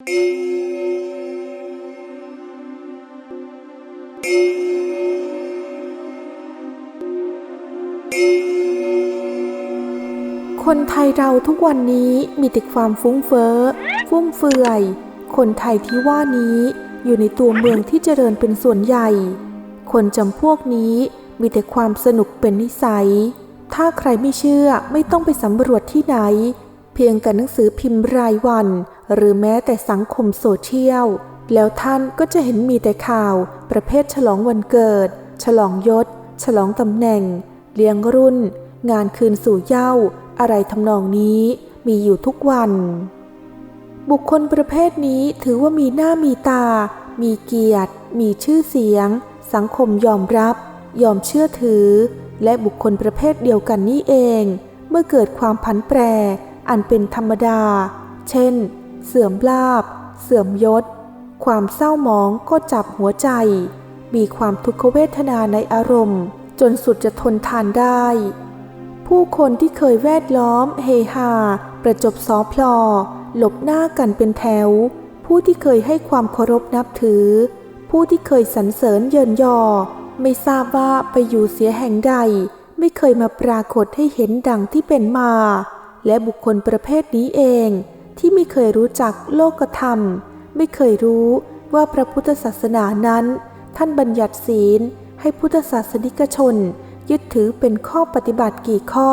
คนไทยเราทุกวันนี้มีแต่ความฟุ้งเฟ้อ ฟุ่มเฟือย คนไทยที่ว่านี้อยู่ในตัวเมืองที่เจริญเป็นส่วนใหญ่ คนจำพวกนี้มีแต่ความสนุกเป็นนิสัย ถ้าใครไม่เชื่อไม่ต้องไปสำรวจที่ไหน เพียงแต่หนังสือพิมพ์รายวัน หรือแม้แต่สังคมโซเชียล แล้วท่านก็จะเห็นมีแต่ข่าว ประเภทฉลองวันเกิด ฉลองยศ ฉลองตำแหน่ง เลี้ยงรุ่น งานคืนสู่เย้า อะไรทำนองนี้มีอยู่ทุกวัน บุคคลประเภทนี้ถือว่ามีหน้ามีตา มีเกียรติ มีชื่อเสียง สังคมยอมรับ ยอมเชื่อถือ และบุคคลประเภทเดียวกันนี่เอง เมื่อเกิดความผันแปร อันเป็นธรรมดา เช่น เสื่อมลาบ เสื่อมยศ ความเศร้าหมองก็จับหัวใจ มีความทุกขเวทนาในอารมณ์ จนสุดจะทนทานได้ ผู้คนที่เคยแวดล้อม เฮฮา ประจบซอพลอ หลบหน้ากันเป็นแถว ผู้ที่เคยให้ความเคารพนับถือ ผู้ที่เคยสรรเสริญเยินยอ ไม่ทราบว่าไปอยู่เสียแห่งใด ไม่เคยมาปรากฏให้เห็นดังที่เป็นมา และบุคคลประเภทนี้เอง ที่ไม่เคยรู้จักโลกธรรม ไม่เคยรู้ว่าพระพุทธศาสนานั้น ท่านบัญญัติศีลให้พุทธศาสนิกชน ยึดถือเป็นข้อปฏิบัติกี่ข้อ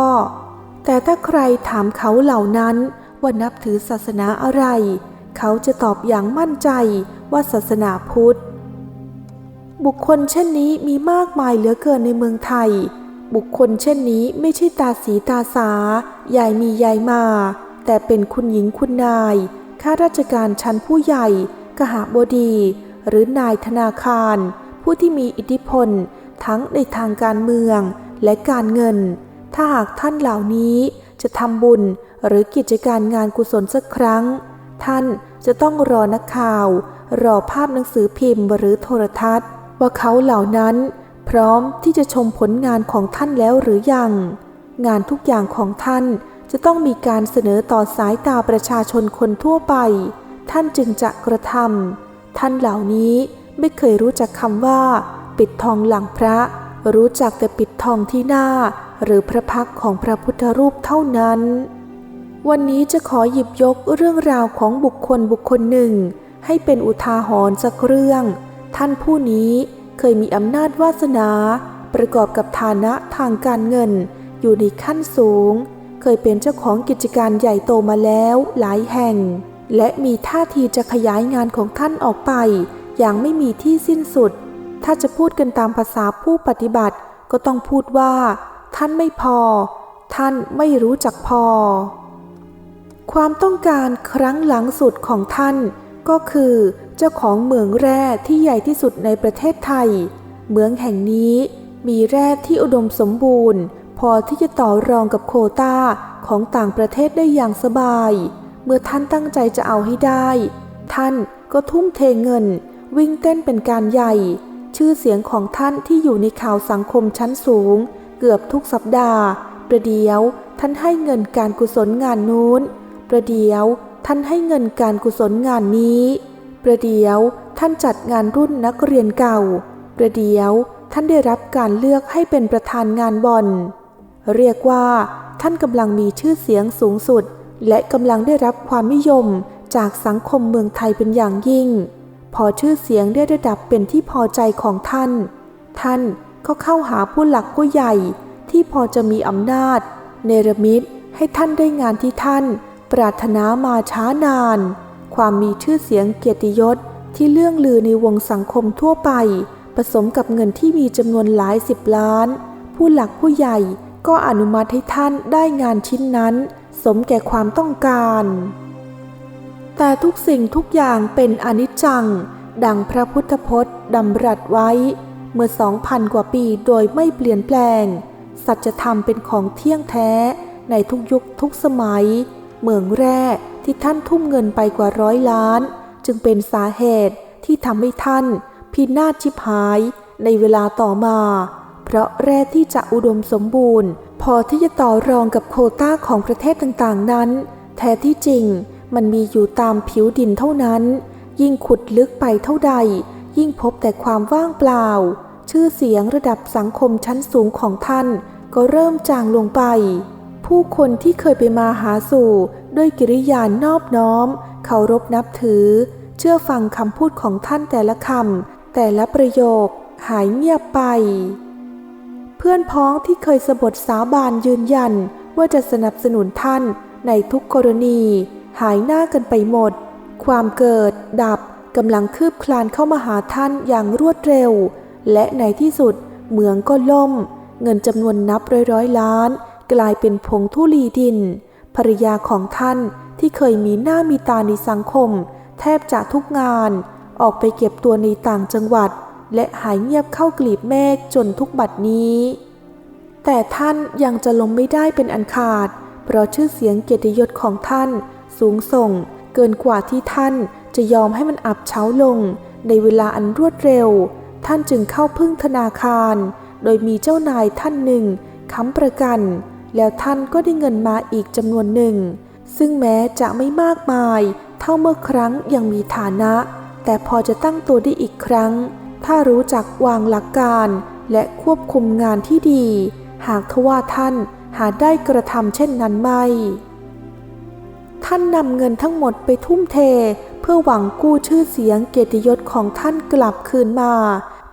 แต่ถ้าใครถามเขาเหล่านั้นว่านับถือศาสนาอะไร เขาจะตอบอย่างมั่นใจว่าศาสนาพุทธ บุคคลเช่นนี้มีมากมายเหลือเกินในเมืองไทย บุคคลเช่นนี้ไม่ใช่ตาสีตาสายายมียายมา แต่เป็นคุณหญิงคุณนาย ข้าราชการชั้นผู้ใหญ่ กหาบดี หรือนายธนาคาร ผู้ที่มีอิทธิพล ทั้งในทางการเมืองและการเงิน ถ้าหากท่านเหล่านี้จะทำบุญหรือกิจการงานกุศลสักครั้ง ท่านจะต้องรอนักข่าว รอภาพหนังสือพิมพ์หรือโทรทัศน์ ว่าเขาเหล่านั้นพร้อมที่จะชมผลงานของท่านแล้วหรือยัง งานทุกอย่างของท่าน จะต้องมีการเสนอต่อสายตาประชาชนคนทั่วไป ท่านจึงจะกระทำท่านเหล่านี้ไม่เคยรู้จักคำว่า ปิดทองหลังพระ รู้จักแต่ปิดทองที่หน้า หรือพระพักของพระพุทธรูปเท่านั้น วันนี้จะขอหยิบยกเรื่องราวของบุคคลบุคคลหนึ่ง ให้เป็นอุทาหรณ์สักเรื่อง ท่านผู้นี้เคยมีอำนาจวาสนา ประกอบกับฐานะทางการเงิน อยู่ในขั้นสูง เคยเป็นเจ้าของกิจการใหญ่โตมาแล้วหลายแห่ง และมีท่าทีจะขยายงานของท่านออกไป อย่างไม่มีที่สิ้นสุด ถ้าจะพูดกันตามภาษาผู้ปฏิบัติก็ต้องพูดว่า ท่านไม่พอ ท่านไม่รู้จักพอ ความต้องการครั้งหลังสุดของท่านก็คือ เจ้าของเหมืองแร่ที่ใหญ่ที่สุดในประเทศไทย เหมืองแห่งนี้มีแร่ที่อุดมสมบูรณ์ พอที่จะต่อรองกับโคต้าของต่างประเทศได้อย่างสบาย เมื่อท่านตั้งใจจะเอาให้ได้ ท่านก็ทุ่มเทเงิน วิ่งเต้นเป็นการใหญ่ ชื่อเสียงของท่านที่อยู่ในข่าวสังคมชั้นสูง เกือบทุกสัปดาห์ ประเดี๋ยวท่านให้เงินการกุศลงานนู้น ประเดี๋ยวท่านให้เงินการกุศลงานนี้ ประเดี๋ยวท่านจัดงานรุ่นนักเรียนเก่า ประเดี๋ยวท่านได้รับการเลือกให้เป็นประธานงานบอล เรียกว่าท่านกำลังมีชื่อเสียงสูงสุด และกำลังได้รับความนิยมจากสังคมเมืองไทยเป็นอย่างยิ่ง พอชื่อเสียงได้ระดับเป็นที่พอใจของท่าน ท่านก็เข้าหาผู้หลักผู้ใหญ่ที่พอจะมีอำนาจ เนรมิตให้ท่านได้งานที่ท่าน ปรารถนามาช้านาน ความมีชื่อเสียงเกียรติยศที่เลื่องลือในวงสังคมทั่วไป ผสมกับเงินที่มีจำนวนหลายสิบล้าน ผู้หลักผู้ใหญ่ ก็อนุมัติให้ท่านได้งานชิ้นนั้น สมแก่ความต้องการ แต่ทุกสิ่งทุกอย่างเป็นอนิจจัง ดังพระพุทธพจน์ดำรัสไว้ เมื่อสองพันกว่าปีโดยไม่เปลี่ยนแปลง สัจธรรมเป็นของเที่ยงแท้ในทุกยุคทุกสมัย เมืองแร่ที่ท่านทุ่มเงินไปกว่าร้อยล้าน จึงเป็นสาเหตุที่ทำให้ท่าน พินาศชิบหายในเวลาต่อมา เพราะแร่ที่จะอุดมสมบูรณ์ พอที่จะต่อรองกับโคต้าของประเทศต่างๆนั้น แท้ที่จริงมันมีอยู่ตามผิวดินเท่านั้น ยิ่งขุดลึกไปเท่าใด ยิ่งพบแต่ความว่างเปล่า ชื่อเสียงระดับสังคมชั้นสูงของท่าน ก็เริ่มจางลงไป ผู้คนที่เคยไปมาหาสู่ด้วยกิริยานอบน้อมเคารพนับถือ เชื่อฟังคำพูดของท่านแต่ละคำแต่ละประโยคหายเงียบไป พื่อนพ้องที่เคยสบทสาบานยืนยันว่าจะสนับสนุนท่านในทุกกรณี หายหน้ากันไปหมด ความเกิด ดับกำลังคืบคลานเข้ามาหาท่านอย่างรวดเร็ว และในที่สุดเหมืองก็ล่ม เงินจำนวนนับร้อยร้อยล้าน กลายเป็นผงธุลีดิน ภรรยาของท่านที่เคยมีหน้ามีตาในสังคม แทบจะทุกงาน ออกไปเก็บตัวในต่างจังหวัด และหายเงียบเข้ากลีบเมฆจนทุกบัดนี้ แต่ท่านยังจะล้มไม่ได้เป็นอันขาด เพราะชื่อเสียงเกียรติยศของท่านสูงส่ง เกินกว่าที่ท่านจะยอมให้มันอับเฉาลง ในเวลาอันรวดเร็ว ท่านจึงเข้าพึ่งธนาคาร โดยมีเจ้านายท่านหนึ่งค้ำประกัน แล้วท่านก็ได้เงินมาอีกจำนวนหนึ่ง ซึ่งแม้จะไม่มากมาย เท่าเมื่อครั้งยังมีฐานะ แต่พอจะตั้งตัวได้อีกครั้ง ถ้ารู้จักวางหลักการและควบคุมงานที่ดี หากทว่าท่านหาได้กระทำเช่นนั้นไม่ ท่านนำเงินทั้งหมดไปทุ่มเท เพื่อหวังกู้ชื่อเสียงเกียรติยศของท่านกลับคืนมา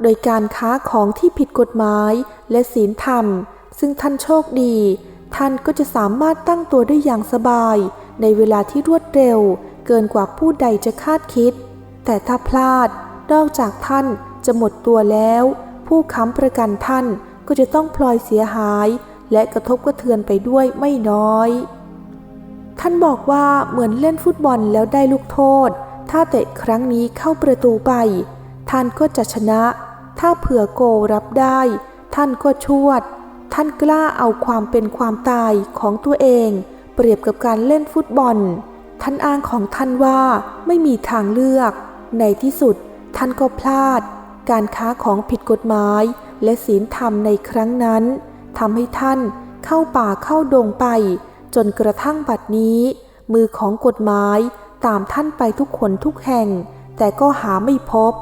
โดยการค้าของที่ผิดกฎหมายและศีลธรรม ซึ่งท่านโชคดี ท่านก็จะสามารถตั้งตัวได้อย่างสบาย ในเวลาที่รวดเร็ว เกินกว่าผู้ใดจะคาดคิด แต่ถ้าพลาดนอกจากท่าน จะหมดตัวแล้ว ผู้ค้ำประกันท่านก็จะต้องพลอยเสียหาย และกระทบกระเทือนไปด้วยไม่น้อย ท่านบอกว่าเหมือนเล่นฟุตบอลแล้วได้ลูกโทษ ถ้าเตะครั้งนี้เข้าประตูไป ท่านก็จะชนะ ถ้าเผื่อโกรับได้ ท่านก็ชวด ท่านกล้าเอาความเป็นความตายของตัวเอง เปรียบกับการเล่นฟุตบอล ท่านอ้างของท่านว่าไม่มีทางเลือก ในที่สุดท่านก็พลาด การค้าของผิดกฎหมายและศีลธรรมในครั้งนั้นทำให้ท่านเข้าป่าเข้าดงไป จนกระทั่งบัดนี้ มือของกฎหมายตามท่านไปทุกคนทุกแห่ง แต่ก็หาไม่พบ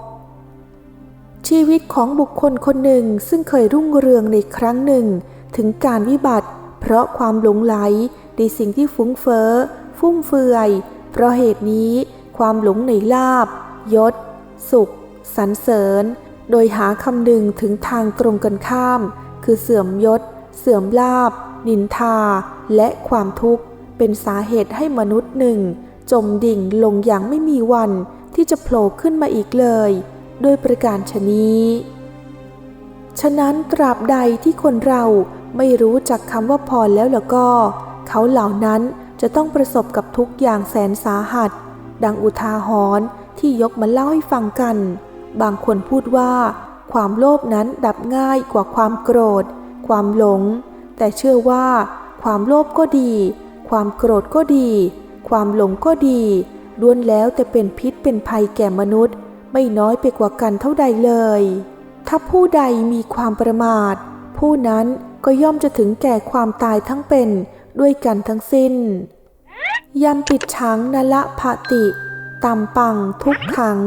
ชีวิตของบุคคลคนหนึ่งซึ่งเคยรุ่งเรืองในครั้งหนึ่ง ถึงการวิบัติ เพราะความหลงไหลในสิ่งที่ฟุ้งเฟ้อ ฟุ่มเฟือย เพราะเหตุนี้ความหลงในลาบยศ สุข สรรเสริญ โดยหาคำนึงถึงทางตรงกันข้าม คือเสื่อมยศ เสื่อมลาบ นินทา และความทุกข์ เป็นสาเหตุให้มนุษย์หนึ่ง จมดิ่งลงอย่างไม่มีวันที่จะโผล่ขึ้นมาอีกเลย ด้วยประการชนี้ ฉะนั้นตราบใดที่คนเราไม่รู้จักคำว่าพอแล้วแล้วก็ เขาเหล่านั้นจะต้องประสบกับทุกอย่างแสนสาหัส ดังอุทาหรณ์ที่ยกมาเล่าให้ฟังกัน บางคนพูดว่า ความโลภนั้นดับง่ายกว่าความโกรธ ความหลง แต่เชื่อว่า ความโลภก็ดี ความโกรธก็ดี ความหลงก็ดีล้วนแล้วแต่เป็นพิษเป็นภัยแก่มนุษย์ ไม่น้อยไปกว่ากันเท่าใดเลย ถ้าผู้ใดมีความประมาท ผู้นั้นก็ย่อมจะถึงแก่ความตายทั้งเป็นด้วยกันทั้งสิ้นยำปิดชังนละภะติตำปังทุกขัง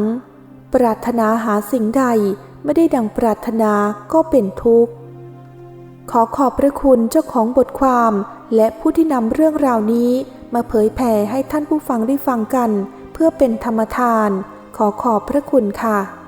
ปรารถนาหาสิ่งใดไม่ได้ดังปรารถนาก็เป็นทุกข์ ขอขอบพระคุณเจ้าของบทความและผู้ที่นำเรื่องราวนี้มาเผยแผ่ให้ท่านผู้ฟังได้ฟังกัน เพื่อเป็นธรรมทาน ขอขอบพระคุณค่ะ